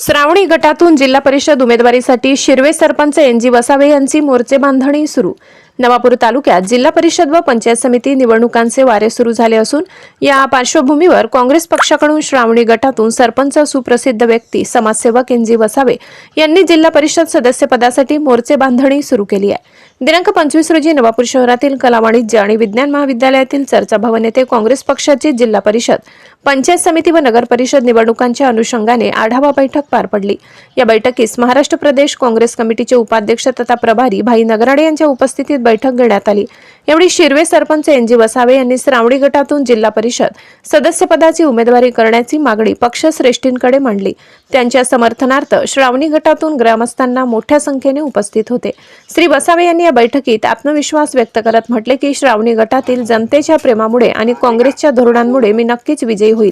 श्रावणी गटातून जिल्हा परिषद उमेदवारीसाठी शिरवे सरपंच एन जी वसावे यांची मोर्चे बांधणी सुरू. नवापूर तालुक्यात जिल्हा परिषद व पंचायत समिती निवडणुकांचे वारे सुरू झाले असून या पार्श्वभूमीवर काँग्रेस पक्षाकडून श्रावणी गटातून सरपंच सुप्रसिद्ध व्यक्ती समाजसेवक एन जी वसावे यांनी जिल्हा परिषद सदस्यपदासाठी मोर्चे बांधणी सुरू केली आहे. दिनांक पंचवीस रोजी नवापूर शहरातील कला वाणिज्य आणि विज्ञान महाविद्यालयातील चर्चा भवन येथे काँग्रेस पक्षाची जिल्हा परिषद पंचायत समिती व नगर परिषद निवडणुकांच्या अनुषंगाने आढावा बैठक पार पडली. या बैठकीस महाराष्ट्र प्रदेश काँग्रेस कमिटीचे उपाध्यक्ष तथा प्रभारी भाई नगराडे यांच्या उपस्थितीत बैठक घेण्यात आली. यावेळी शिरवे सरपंच एन जी वसावे यांनी श्रावणी गटातून जिल्हा परिषद सदस्यपदाची उमेदवारी करण्याची मागणी पक्षश्रेष्ठींकडे मांडली. त्यांच्या समर्थनार्थ श्रावणी गटातून ग्रामस्थांना मोठ्या संख्येने उपस्थित होते. श्री वसावे यांनी या बैठकीत आत्मविश्वास व्यक्त करत म्हटले की श्रावणी गटातील जनतेच्या प्रेमामुळे आणि काँग्रेसच्या धोरणांमुळे मी नक्कीच विजयी होईल.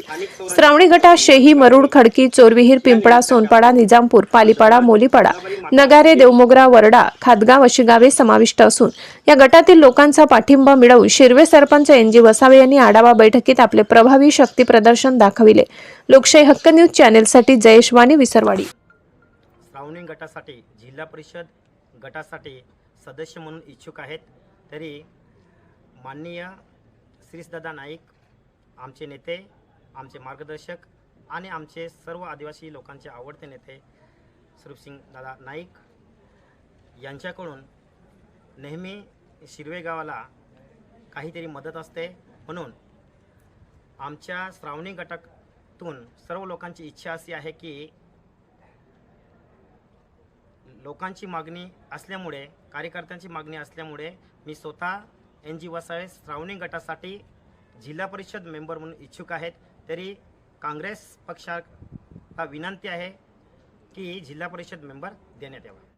श्रावणी गटात शेही मरुड खडकी चोरविहीर पिंपळा सोनपाडा निजामपूर पालीपाडा मोलीपाडा नगारे देवमोगरा वरडा खादगाव अशी गावे समाविष्ट असून या गटातील लोकांचा पाठिंबा मिळवून शिरवे सरपंच एन जी वसावे यांनी आढावा बैठकीत आपले प्रभावी शक्ती प्रदर्शन दाखविले. लोकशाही हक्क न्यूज चॅनेलसाठी जयेश वाणी विसरवाडी. श्रावणी गटासाठी जिल्हा परिषद गटासाठी सदस्य म्हणून इच्छुक आहेत. तरी माननीय श्रीसदादा नाईक आमचे नेते आमचे मार्गदर्शक आणि आमचे सर्व आदिवासी लोकांचे आवडते नेते स्वरूपसिंग दादा नाईक यांच्याकडून नेहमी शिरवे गावाला काहीतरी मदत असते. म्हणून आमच्या श्रावणी गटातून सर्व लोकांची इच्छा अशी आहे की लोकांची मागणी असल्यामुळे कार्यकर्त्यांची मागणी असल्यामुळे मी स्वतः एन जी वसावे श्रावणी गटासाठी जिल्हा परिषद मेंबर म्हणून इच्छुक आहेत. तरी काँग्रेस पक्षाला विनंती आहे की जिल्हा परिषद मेंबर देण्यात यावा.